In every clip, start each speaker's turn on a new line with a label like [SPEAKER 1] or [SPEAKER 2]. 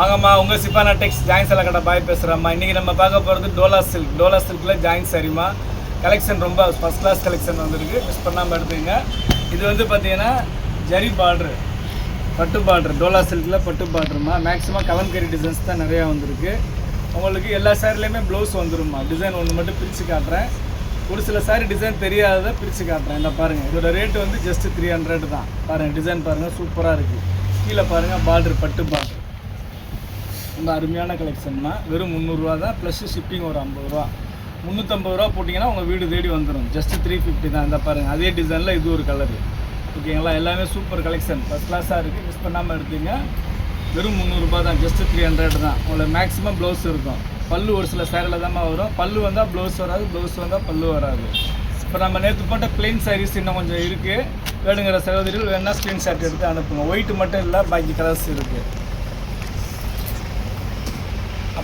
[SPEAKER 1] வாங்கம்மா உங்கள் சிப்பானா டெக்ஸ் ஜாயின் சேலை கடை பாய் பேசுகிறேம்மா இன்றைக்கி நம்ம பார்க்க போகிறது டோலா சில்க் டோலா சில்கில் ஜாயின் சரிம்மா. கலெக்ஷன் ரொம்ப ஃபஸ்ட் கிளாஸ் கலெக்ஷன் வந்திருக்கு. மிஸ் பண்ணாமல் எடுத்துங்க இது வந்து பார்த்தீங்கன்னா ஜரி பார்ட்ரு பட்டு பார்ட்ரு டோலா சில்கில் பட்டு பார்ட்ருமா மேக்ஸிமம் கலம்கரி டிசைன்ஸ் தான் நிறையா வந்திருக்கு. உங்களுக்கு எல்லா சாரிலையுமே ப்ளவுஸ் வந்துரும்மா. டிசைன் ஒன்று மட்டும் பிரித்து காட்டுறேன். ஒரு சில சாரி டிசைன் தெரியாததை பிரித்து காட்டுறேன். இந்த பாருங்கள் இதோட ரேட்டு வந்து ஜஸ்ட் த்ரீ ஹண்ட்ரட் தான். பாருங்கள் டிசைன் பாருங்கள் சூப்பராக இருக்குது கீழே பாருங்கள் பார்ட்ரு பட்டு பார்ட்ரு ரொம்ப அருமையான கலெக்ஷன் தான் வெறும் முந்நூறுரூவா தான் ப்ளஸ் ஷிப்பிங் ஒரு ஐம்பது ரூபா முந்நூற்றம்பது ரூபா போட்டிங்கன்னா உங்கள் வீடு தேடி வந்துடும் ஜஸ்ட் த்ரீ ஃபிஃப்டி தான். இந்த பாருங்கள் அதே டிசைனில் இது ஒரு கலரு ஓகேங்களா எல்லாமே சூப்பர் கலெக்ஷன் ஃபஸ்ட் கிளாஸாக இருக்குது மிஸ் பண்ணாமல் எடுத்தீங்க. வெறும் முந்நூறுரூபா தான். ஜஸ்ட் த்ரீ ஹண்ட்ரட் தான். உங்களுக்கு மேக்ஸிமம் ப்ளவுஸ் இருக்கும். பல்லு ஒரு சில சேரில் தான் வரும். பல்லு வந்தால் ப்ளவுஸ் வராது ப்ளவுஸ் வந்தால் பல்லு வராது. இப்போ நம்ம நேற்று போட்ட பிளெயின் சாரீஸ் இன்னும் கொஞ்சம் இருக்குது வேணுங்கிற சகோதரிகள் வேணால் ஸ்க்ரீன்ஷாட் எடுத்து அனுப்புங்க. ஒயிட் மட்டும் இல்லை பாக்கி கலர்ஸ் இருக்குது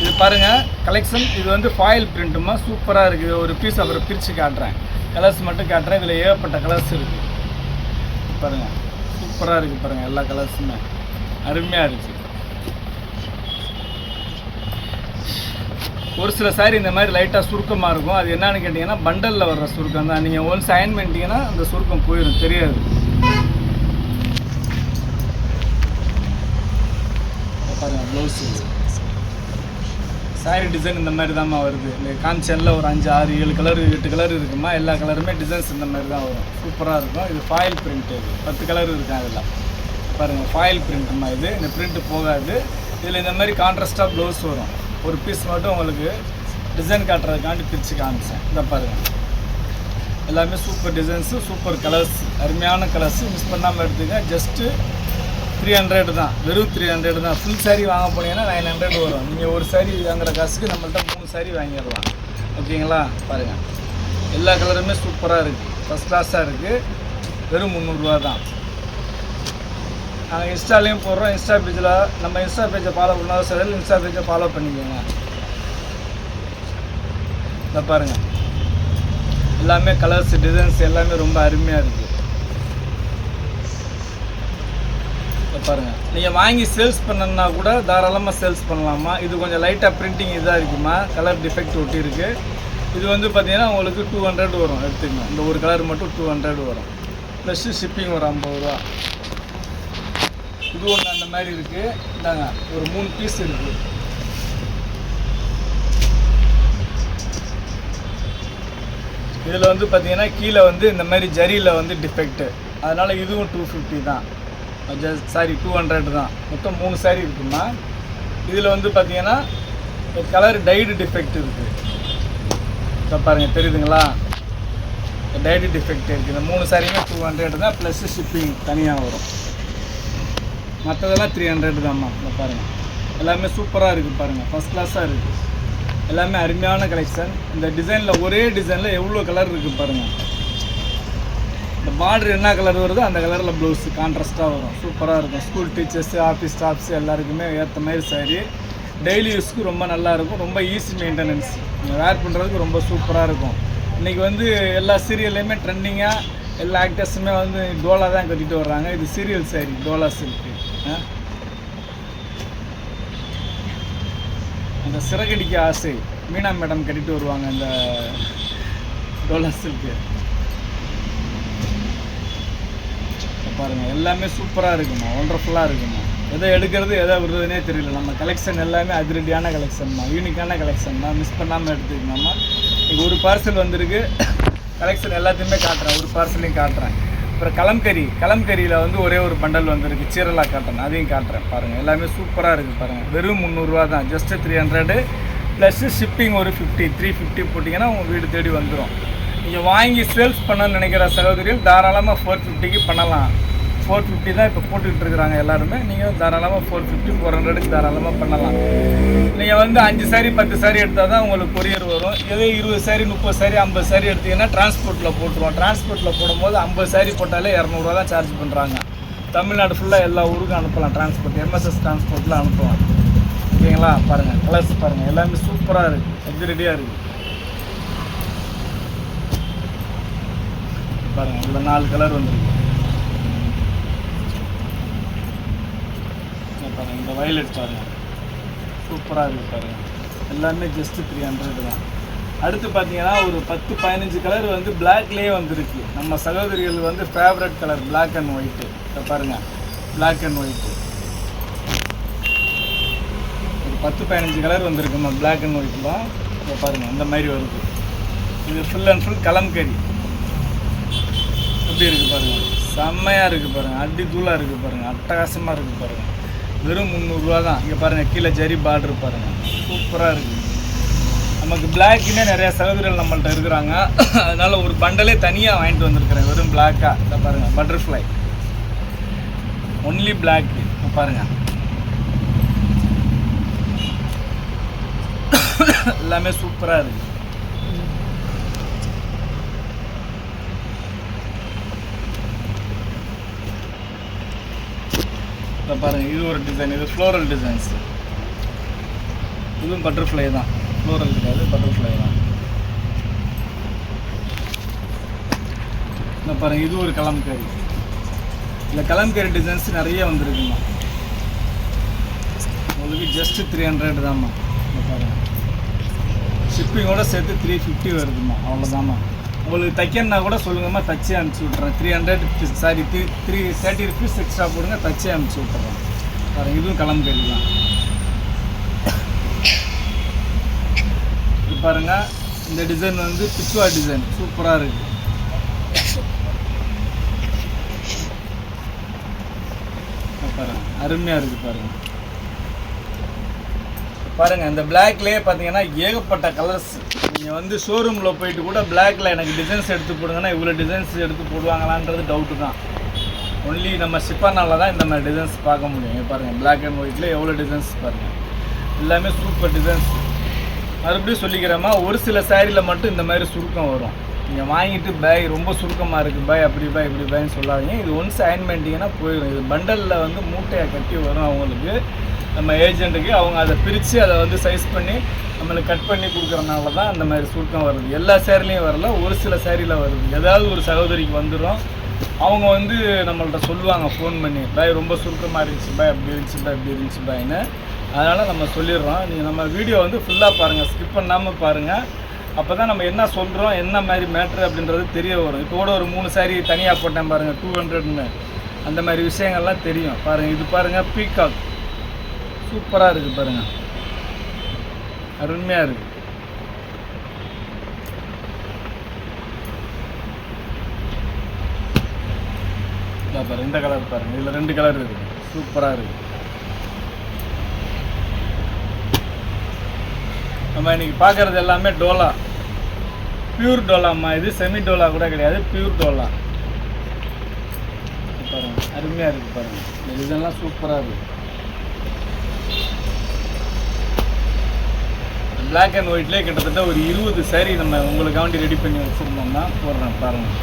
[SPEAKER 1] இது பாருங்கள் கலெக்ஷன் இது வந்து ஃபாயில் பிரிண்ட்டுமா சூப்பராக இருக்குது. ஒரு பீஸ் அப்புறம் பிரித்து காட்டுறேன். கலர்ஸ் மட்டும் காட்டுறேன். இதில் ஏகப்பட்ட கலர்ஸ் இருக்குது பாருங்கள் சூப்பராக இருக்குது பாருங்கள் எல்லா கலர்ஸுமே அருமையாக இருக்குது ஒரு சில சாரி இந்த மாதிரி லைட்டாக சுருக்கமாக இருக்கும். அது என்னன்னு கேட்டிங்கன்னா பண்டலில் வர்ற சுருக்கம் தான். நீங்கள் ஒன்ஸ் அயன் பண்ணிட்டீங்கன்னா அந்த சுருக்கம் போயிடும் தெரியாது. பாருங்கள் ப்ளவுஸ் சாரி டிசைன் இந்த மாதிரி தான்மா வருது. இந்த கான்சனில் ஒரு அஞ்சு ஆறு ஏழு கலர் எட்டு கலர் இருக்குமா? எல்லா கலருமே டிசைன்ஸ் இந்த மாதிரி தான் வரும் சூப்பராக இருக்கும். இது ஃபாயில் பிரிண்ட்டு பத்து கலர் இருக்கும் அதில் பாருங்கள் ஃபாயில் பிரிண்ட்டுமா இது. இந்த பிரிண்ட்டு போகாது. இதில் இந்த மாதிரி கான்ட்ராஸ்டாக ப்ளவுஸ் வரும். ஒரு பீஸ் மட்டும் உங்களுக்கு டிசைன் காட்டுறதுக்காண்டி பிரித்து காமிச்சேன். இதை பாருங்கள் எல்லாமே சூப்பர் டிசைன்ஸு சூப்பர் கலர்ஸ் அருமையான கலர்ஸு மிஸ் பண்ணாமல் எடுத்துங்க. ஜஸ்ட்டு த்ரீ ஹண்ட்ரட் தான். வெறும் த்ரீ ஹண்ட்ரட் தான். ஃபுல் சாரீ வாங்க போனீங்கன்னா நைன் ஹண்ட்ரட் வரும். நீங்கள் ஒரு சாரீ வாங்குற காசுக்கு நம்மள்ட்ட மூணு சாரீ வாங்கிடலாம். ஓகேங்களா? பாருங்கள் எல்லா கலருமே சூப்பராக இருக்குது ஃபஸ்ட் கிளாஸாக இருக்குது வெறும் முந்நூறுரூவா தான். நாங்கள் இன்ஸ்டாலையும் போடுறோம். இன்ஸ்டா பேஜில் நம்ம இன்ஸ்டா பேஜை ஃபாலோ பண்ணாத சரி இன்ஸ்டா பேஜை ஃபாலோ பண்ணிக்கோங்க. இதை பாருங்கள் எல்லாமே கலர்ஸ் டிசைன்ஸ் எல்லாமே ரொம்ப அருமையாக இருக்குது பாருங்கள் நீங்கள் வாங்கி சேல்ஸ் பண்ணணுன்னா கூட தாராளமாக சேல்ஸ் பண்ணலாமா? இது கொஞ்சம் லைட்டாக பிரிண்டிங் இதாக இருக்குமா? கலர் டிஃபெக்ட் ஒட்டி இருக்குது இது வந்து பார்த்தீங்கன்னா உங்களுக்கு டூ ஹண்ட்ரட் வரும் எடுத்துக்கணும் இந்த ஒரு கலர் மட்டும் டூ ஹண்ட்ரட் வரும். ப்ளஸ்ஸு ஷிப்பிங் ஒரு ஐம்பது ரூபா. இது ஒன்று அந்த மாதிரி இருக்குது இந்தாங்க ஒரு மூணு பீஸ் இருக்குது இதில் வந்து பார்த்தீங்கன்னா கீழே வந்து இந்த மாதிரி ஜரியில் வந்து டிஃபெக்ட்டு அதனால் இதுவும் டூ ஃபிஃப்டி தான். ஜஸ்ட் சாரி டூ ஹண்ட்ரட் தான். மொத்தம் மூணு சாரி இருக்குமா இதில் வந்து பார்த்தீங்கன்னா கலர் டைடு டிஃபெக்ட் இருக்குது இப்போ பாருங்கள் தெரியுதுங்களா? டைடு டிஃபெக்ட் இருக்குது இந்த மூணு சாரியுமே டூ ஹண்ட்ரட் தான் ப்ளஸ் ஷிப்பிங் தனியாக வரும். மற்றதெல்லாம் த்ரீ ஹண்ட்ரட் தான்மா. இந்த பாருங்கள் எல்லாமே சூப்பராக இருக்குது பாருங்கள் ஃபஸ்ட் கிளாஸாக இருக்குது எல்லாமே அருமையான கலெக்ஷன் இந்த டிசைனில் ஒரே டிசைனில் எவ்வளோ கலர் இருக்குது பாருங்கள் இந்த பார்டர் என்ன கலர் வருதோ அந்த கலரில் ப்ளவுஸ் கான்ட்ராஸ்ட்டாக வரும். சூப்பராக இருக்கும். ஸ்கூல் டீச்சர்ஸு ஆஃபீஸ் ஸ்டாஃப்ஸ் எல்லாருக்குமே ஏற்ற மாதிரி சாரி டெய்லி யூஸ்க்கு ரொம்ப நல்லாயிருக்கும் ரொம்ப ஈஸி மெயின்டெனன்ஸ் நீங்கள் வேர் பண்ணுறதுக்கு ரொம்ப சூப்பராக இருக்கும். இன்றைக்கி வந்து எல்லா சீரியல்லையுமே ட்ரெண்டிங்காக எல்லா ஆக்டர்ஸுமே வந்து டோலா தான் கட்டிட்டு வர்றாங்க. இது சீரியல் சாரி டோலா சில்க்கு அந்த சிறகடிக்க ஆசை மீனா மேடம் கட்டிட்டு வருவாங்க இந்த டோலா சில்க்கு பாருங்கள் எல்லாமே சூப்பராக இருக்குமா ஒண்டர்ஃபுல்லாக இருக்குமா எதை எடுக்கிறது எதை விடுறதுனே தெரியல. நம்ம கலெக்ஷன் எல்லாமே அதிரடியான கலெக்ஷன் தான். யூனிக்கான கலெக்ஷன் தான். மிஸ் பண்ணாமல் எடுத்துக்கணுமா இங்கே ஒரு பார்சல் வந்திருக்கு. கலெக்ஷன் எல்லாத்தையுமே காட்டுறேன். ஒரு பார்சலையும் காட்டுறேன். அப்புறம் கலம்கறி. கலம்கறியில் வந்து ஒரே ஒரு பண்டல் வந்திருக்கு. சீரலா காட்டுறேன் அதையும் காட்டுறேன். பாருங்கள் எல்லாமே சூப்பராக இருக்குது பாருங்கள் வெறும் முந்நூறுரூவா தான். Just three hundred plus shipping ஒரு ஃபிஃப்டி த்ரீ ஃபிஃப்டி போட்டிங்கன்னா உங்கள் வீடு தேடி வந்துடும் நீங்கள் வாங்கி சேல்ஸ் பண்ணணும்னு நினைக்கிற சகோதரிகள் தாராளமாக ஃபோர் ஃபிஃப்டிக்கு பண்ணலாம். ஃபோர் ஃபிஃப்டி தான் இப்போ போட்டுக்கிட்டு இருக்கிறாங்க எல்லாருமே. நீங்கள் தாராளமாக ஃபோர் ஃபிஃப்டி ஃபோர் ஹண்ட்ரடுக்கு தாராளமாக பண்ணலாம். நீங்கள் வந்து அஞ்சு சாரி பத்து சாரி எடுத்தால் தான் உங்களுக்கு கொரியர் வரும். இதே இருபது சாரி முப்பது சாரி ஐம்பது சாரி எடுத்தீங்கன்னா டிரான்ஸ்போர்ட்டில் போட்டுருவோம். டிரான்ஸ்போர்ட்டில் போடும்போது ஐம்பது சாரி போட்டாலே இரநூறுவா தான் சார்ஜ் பண்ணுறாங்க தமிழ்நாடு ஃபுல்லாக எல்லா ஊருக்கும் அனுப்பலாம் டிரான்ஸ்போர்ட் எம்எஸ்எஸ் டிரான்ஸ்போர்ட்டில் அனுப்புவோம். ஓகேங்களா? பாருங்கள் கலர்ஸ் பாருங்கள் எல்லாமே சூப்பராக இருக்குது எப்படி ரெடியாக இருக்குது பாருங்கள் இதில் நாலு கலர் வந்துருக்கு. பாருங்கள் இந்த வயலட் பாருங்கள் சூப்பராக இருக்குது பாருங்கள் எல்லாமே ஜஸ்ட்டு த்ரீ ஹண்ட்ரட் தான். அடுத்து பார்த்தீங்கன்னா ஒரு பத்து பதினஞ்சு கலர் வந்து பிளாக்லேயே வந்திருக்கு. நம்ம சகோதரிகள் வந்து favourite colour black and white இதை பாருங்க. பிளாக் அண்ட் ஒயிட்டு ஒரு பத்து பதினஞ்சு கலர் வந்திருக்குமா பிளாக் அண்ட் ஒயிட்டில் இதை பாருங்கள் இந்த மாதிரி வருது. இது ஃபுல் அண்ட் ஃபுல் கலம்கறி எப்படி இருக்குது பாருங்கள் செம்மையாக இருக்குது பாருங்க. அடி தூளாக இருக்குது பாருங்கள் அட்டகாசமாக இருக்குது பாருங்கள் வெறும் முந்நூறுரூவா தான். இங்கே பாருங்கள் கீழே ஜரி பார்டர் பாருங்கள் சூப்பராக இருக்குது நமக்கு பிளாக்குன்னே நிறைய சகோதரிகள் நம்மள்ட்ட இருக்கிறாங்க. அதனால் ஒரு பண்டலே தனியாக வாங்கிட்டு வந்திருக்கிறேன். வெறும் பிளாக்காக இதை பாருங்கள் பட்டர்ஃப்ளை ஒன்லி பிளாக்கு பாருங்கள் எல்லாமே சூப்பராக இருக்குது இதை பாருங்கள் இது ஒரு டிசைன் இது ஃப்ளோரல் டிசைன்ஸ் இதுவும் பட்டர்ஃப்ளை தான். ஃப்ளோரல் கிடையாது பட்டர்ஃப்ளை தான். இந்த பாருங்கள் இது ஒரு கலம்கரி. இந்த கலம்கரி டிசைன்ஸ் நிறைய வந்துருக்குமா? உங்களுக்கு ஜஸ்ட் த்ரீ ஹண்ட்ரட் தான்மா. இந்த பாருங்க. ஷிப்பிங்கோட சேர்த்து த்ரீ ஃபிஃப்டி வருதுமா அவ்வளோதாம்மா உங்களுக்கு தைக்கணுன்னா கூட சொல்லுங்கம்மா தச்சே அனுப்பிச்சி விட்றேன் three hundred sari three three thirty rupees extra போடுங்க தச்சே அனுப்பிச்சி விட்றேன் பாருங்க இதுவும் கலம்கரி தான் இது பாருங்க இந்த டிசைன் வந்து பிச்சுவா டிசைன் சூப்பராக இருக்கு. பாருங்கள் அருமையாக இருக்கு பாருங்க. பாருங்க இந்த பிளாக்லேயே பார்த்தீங்கன்னா ஏகப்பட்ட கலர்ஸ் நீங்கள் வந்து ஷோரூமில் போயிட்டு கூட பிளாக்ல எனக்கு டிசைன்ஸ் எடுத்து போடுங்கன்னா இவ்வளோ டிசைன்ஸ் எடுத்து போடுவாங்களான்றது டவுட்டு தான். ஒன்லி நம்ம ஷிப்பானால தான் இந்த மாதிரி டிசைன்ஸ் பார்க்க முடியும். பாருங்கள் பிளாக் அண்ட் ஒயிட்டில் எவ்வளோ டிசைன்ஸ் பாருங்கள் எல்லாமே சூப்பர் டிசைன்ஸ் மறுபடியும் சொல்லிக்கிறேம்மா ஒரு சில சேரீயில் மட்டும் இந்த மாதிரி சுருக்கம் வரும். நீங்கள் வாங்கிட்டு பாய் ரொம்ப சுருக்கமாக இருக்குது பாய் அப்படி பாய் இப்படி பாய்னு சொல்லாதீங்க. இது ஒன்ஸ் அயன் பண்ணிட்டீங்கன்னா போயிடும். இது பண்டலில் வந்து மூட்டையை கட்டி வரும் அவங்களுக்கு. நம்ம ஏஜெண்ட்டுக்கு அவங்க அதை பிரித்து அதை வந்து சைஸ் பண்ணி நம்மளுக்கு கட் பண்ணி கொடுக்குறனால தான் அந்த மாதிரி சுருக்கம் வருது. எல்லா சேரீலையும் வரல ஒரு சில சேரீயில் வருது. ஏதாவது ஒரு சகோதரிக்கு வந்துடும் அவங்க வந்து நம்மள்கிட்ட சொல்லுவாங்க ஃபோன் பண்ணி பாய் ரொம்ப சுருக்கமாக இருந்துச்சு பாய் அப்படி இருந்துச்சு பாய் இப்படி இருந்துச்சு பாய்னு அதனால் நம்ம சொல்லிடுறோம். நீங்கள் நம்ம வீடியோ வந்து ஃபுல்லாக பாருங்கள் ஸ்கிப் பண்ணாமல் பாருங்கள் அப்போ தான் நம்ம என்ன சொல்கிறோம் என்ன மாதிரி மேட்ரு அப்படின்றது தெரிய வரும். இப்போ கூட ஒரு மூணு சாரி தனியாக போட்டேன் பாருங்கள் டூ ஹண்ட்ரட்னு அந்த மாதிரி விஷயங்கள்லாம் தெரியும். பாருங்கள் இது பாருங்கள் பீகாக் சூப்பராக இருக்குது பாருங்கள் அருமையாக இருக்குது இதோ பாருங்க இந்த கலர் பாருங்க இதில் ரெண்டு கலர் இருக்குது சூப்பராக இருக்குது நம்ம இன்னைக்கு பார்க்குறது எல்லாமே டோலா. பியூர் டோலாம்மா இது செமி டோலா கூட கிடையாது. பியூர் டோலா பாருங்கள் பாருங்க. அருமையாக இருக்குது பாருங்க. இதெல்லாம் சூப்பராக இருக்குது பிளாக் அண்ட் ஒயிட்லேயே கிட்டத்தட்ட ஒரு இருபது saree நம்ம உங்களுக்காண்டி ரெடி பண்ணி வச்சுருந்தோம்னா போடுறேன் பாருங்கள்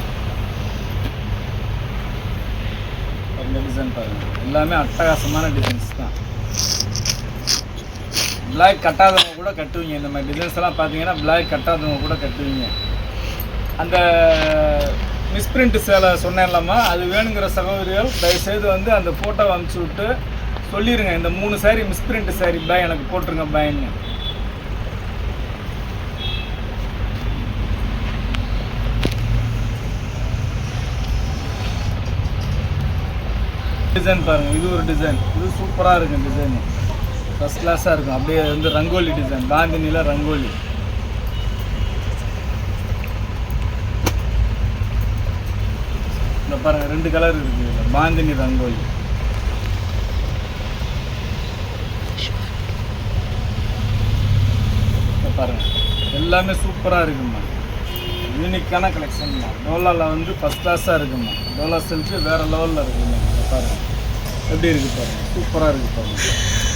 [SPEAKER 1] இந்த டிசைன் பாருங்கள் எல்லாமே அட்டகாசமான டிசைன்ஸ் தான். பிளாக் கட்டாதவங்க கூட கட்டுவீங்க. இந்த மாதிரி டிசைன்ஸ் எல்லாம் பார்த்தீங்கன்னா பிளாக் கட்டாதவங்க கூட கட்டுவீங்க. அந்த மிஸ்பிரிண்ட் சேலை சொன்னேன்லாமா அது வேணுங்கிற சகோதரிகள் தயவுசெய்து வந்து அந்த ஃபோட்டோவை அனுப்பிச்சி விட்டு சொல்லிடுங்க இந்த மூணு சாரி மிஸ்பிரிண்ட் சாரி பாய் எனக்கு போட்டுருங்க பாய்ன்னு டிசைன் பாருங்கள் இது ஒரு டிசைன் இது சூப்பராக இருக்குது டிசைன் ஃபஸ்ட் கிளாஸாக இருக்கும். அப்படியே வந்து ரங்கோலி டிசைன் காந்தினியில் ரங்கோலி. இந்த பாருங்க ரெண்டு கலர் இருக்குது பாந்தினி ரங்கோலி. இந்த பாருங்க எல்லாமே சூப்பராக இருக்குமா யூனிக்கான கலெக்ஷன்மா டோலாவில் வந்து ஃபஸ்ட் கிளாஸாக இருக்குமா டோலா சில்க்கு வேறு லெவலில் இருக்குமா பாருங்க. எப்படி இருக்கு பாருங்க? சூப்பராக இருக்குது பாருங்க.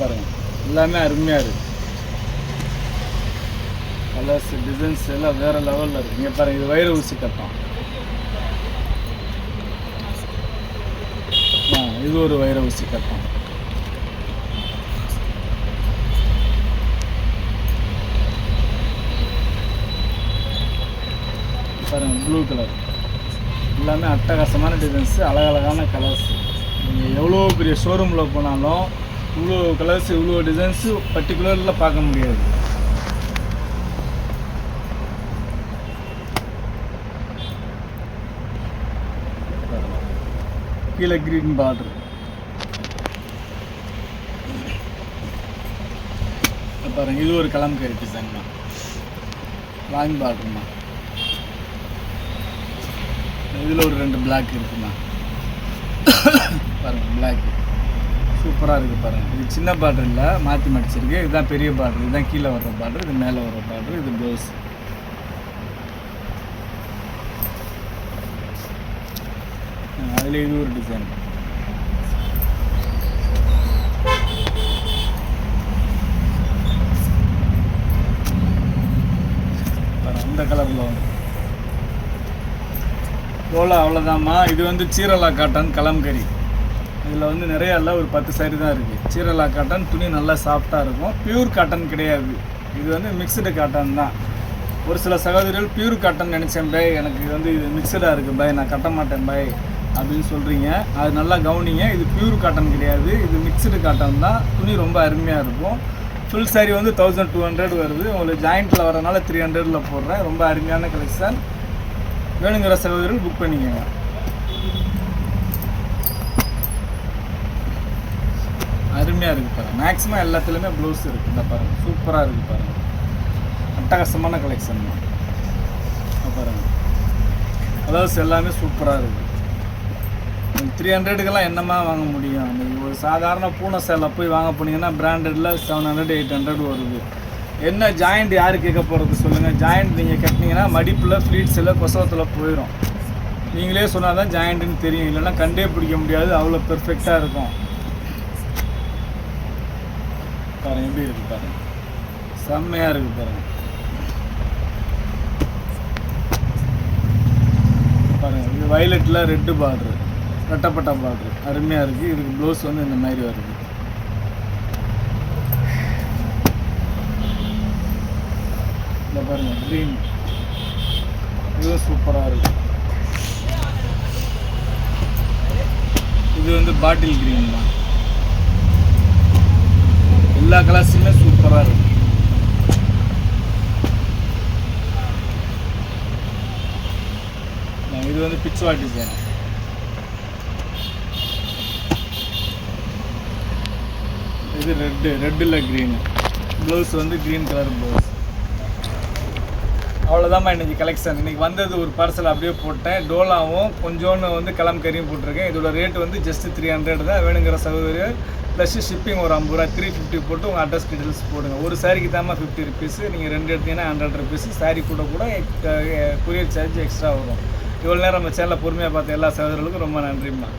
[SPEAKER 1] பாருங்க. எல்லாமே அருமையாக இருக்கு. கலர்ஸ் டிசைன்ஸ் எல்லாம் வேற லெவலில் இருக்கு. இங்கே பாருங்க இது வயிறு ஊசி கட்டம். இது ஒரு வைர ஊசி கட்டம். பாருங்க ப்ளூ கலர் எல்லாமே அட்டகாசமான டிசைன்ஸ் அழகழகான கலர்ஸ் நீங்கள் எவ்வளோ பெரிய ஷோரூமில் போனாலும் இவ்வளோ கலர்ஸ் இவ்வளோ டிசைன்ஸு பர்டிகுலரில் பார்க்க முடியாது. கீழே கிரீன் பார்டர் பாருங்க இது ஒரு கலம்கரி டிசைன் தான். லாங் பார்டர்மா இதில் ஒரு ரெண்டு பிளாக் இருக்குண்ணா பாருங்க பிளாக் சூப்பராக இருக்குது பாருங்கள் இது சின்ன பார்டர் இல்லை மாற்றி மடிச்சிருக்கு. இதுதான் பெரிய பார்டர் இதுதான் கீழே வர்ற பார்டர் இது மேலே வர்ற பார்டர் இது ப்ளவுஸ் அதில் இது ஒரு டிசைன் அந்த கலரில் வந்து எவ்வளோ அவ்வளோதாம்மா இது வந்து சீரலா காட்டன் கலம்கறி. இதில் வந்து நிறைய இல்லை ஒரு பத்து சைடு தான் இருக்குது சீரலா காட்டன் துணி நல்லா சாஃப்டாக இருக்கும். பியூர் காட்டன் கிடையாது. இது வந்து மிக்சடு காட்டன் தான். ஒரு சில சகோதரிகள் பியூர் காட்டன் நினச்சேன் பை எனக்கு இது வந்து இது மிக்சடாக இருக்குது பை நான் கட்ட மாட்டேன் பை அப்படின்னு சொல்கிறீங்க அது நல்லா கவனிங்க இது பியூர் காட்டன் கிடையாது. இது மிக்சடு காட்டன் தான். துணி ரொம்ப அருமையாக இருக்கும். ஃபுல் சாரி வந்து தௌசண்ட் டூ ஹண்ட்ரட் வருது. உங்களுக்கு ஜாயிண்ட்டில் வரனால த்ரீ ஹண்ட்ரடில் போடுறேன். ரொம்ப அருமையான கலெக்ஷன் வேணுங்கிற சகோதரர்கள் புக் பண்ணிக்கோங்க. அருமையாக இருக்குது பாருங்கள் மேக்ஸிமம் எல்லாத்துலேயுமே ப்ளவுஸ் இருக்குது இந்த பாருங்கள் சூப்பராக இருக்குது பாருங்கள் அட்டகாசமான கலெக்ஷன் தான். பாருங்கள் கலர்ஸ் எல்லாமே சூப்பராக இருக்குது த்ரீ ஹண்ட்ரடுக்கெல்லாம் என்னமா வாங்க முடியும்? நீங்கள் ஒரு சாதாரண பூனை சேலை போய் வாங்க போனீங்கன்னா பிராண்டடில் செவன் ஹண்ட்ரட் எயிட் ஹண்ட்ரட் வருது. என்ன ஜாயிண்ட் யார் கேட்க போகிறது சொல்லுங்கள் ஜாயிண்ட் நீங்கள் கட்டினீங்கன்னா மடிப்பில் ஃப்ளீட்ஸில் கொசவத்தில் போயிடும் நீங்களே சொன்னால் தான் ஜாயிண்ட்டுன்னு தெரியும். இல்லைன்னா கண்டே பிடிக்க முடியாது. அவ்வளோ பெர்ஃபெக்டாக இருக்கும். பாருங்க எப்படி இருக்கு பாருங்க. செம்மையாக இருக்கு பாருங்க. பாருங்க இது வயலட்டில் ரெட்டு பார்டரு ரெட்டப்பட்ட பார்டரு அருமையாக இருக்குது இதுக்கு ப்ளவுஸ் வந்து இந்த மாதிரி வருது. இந்த பாருங்க க்ரீன் இதுவும் சூப்பராக இருக்கு. இது வந்து பாட்டில் க்ரீன் தான். எல்லா கலர்ஸுமே சூப்பராக இருக்கும் இது வந்து பிச்சுவா டிசைன் இது ரெட்டு ரெட்டில் க்ரீனு ப்ளவுஸ் வந்து க்ரீன் கலர் ப்ளவுஸ் அவ்வளோதாம்மா இன்றைக்கி கலெக்ஷன் இன்னைக்கு வந்தது ஒரு பார்சல் அப்படியே போட்டேன். டோலாவும் கொஞ்சோன்னு வந்து கலம்கரியும் போட்டிருக்கேன். இதோட ரேட் வந்து ஜஸ்ட் த்ரீ ஹண்ட்ரட் தான். வேணுங்கிற சகோதரி ப்ளஸ் ஷிப்பிங் ஒரு ஐம்பது ரூபா த்ரீ ஃபிஃப்டி போட்டு உங்கள் அட்ரஸ் டீட்டெயில்ஸ் போடுங்க. ஒரு சாரிக்கு தாம்மா ஃபிஃப்டி ருபீஸ் நீங்கள் ரெண்டு எடுத்தீங்கன்னா ஹண்ட்ரட் ருபீஸ் சாரி கூட கூட குரியர் சார்ஜ் எக்ஸ்ட்ரா வரும். இவ்வளோ நேரம் நம்ம சேனலில் பொறுமையாக பார்த்த எல்லா சகோதரர்களுக்கும் ரொம்ப நன்றிம்மா.